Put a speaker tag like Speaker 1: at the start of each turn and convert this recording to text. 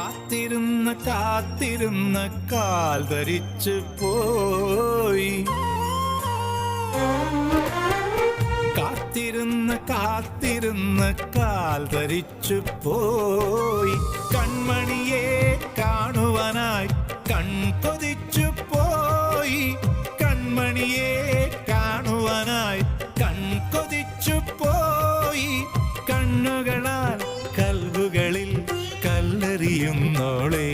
Speaker 1: കാത്തിരുന്ന് കാത്തിരുന്ന് കാൽ ധരിച്ചു പോയി. കാത്തിരുന്ന് കാത്തിരുന്ന് കാൽ ധരിച്ചു പോയി. കൺമണിയെ കാണുവാനായി കൺകൊതിച്ചു പോയി. കൺമണിയെ കാണുവാനായി കൺകൊതിച്ചു പോയി. കണ്ണുകളാൽ കാലറിയുന്നോളേ